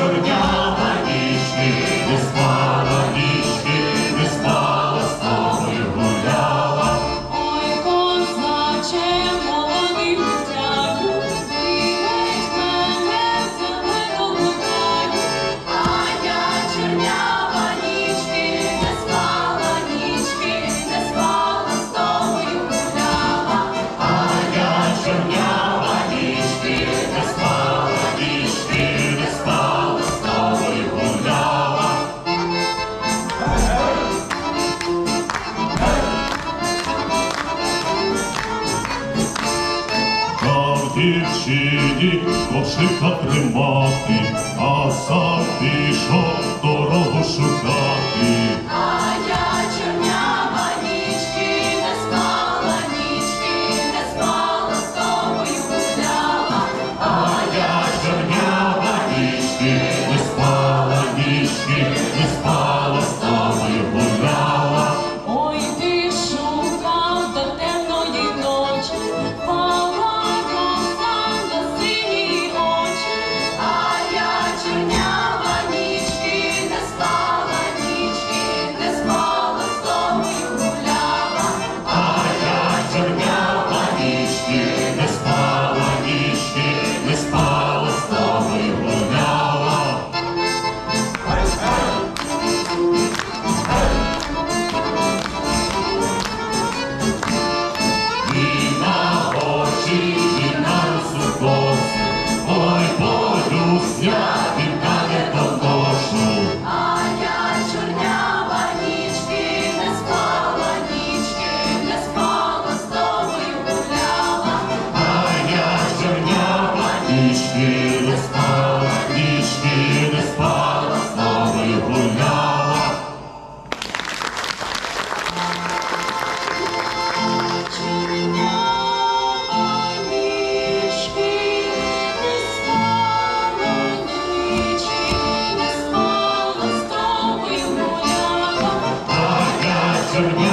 show the дівчині кошика тримати, а сам пішов дорогу шукати. Sir,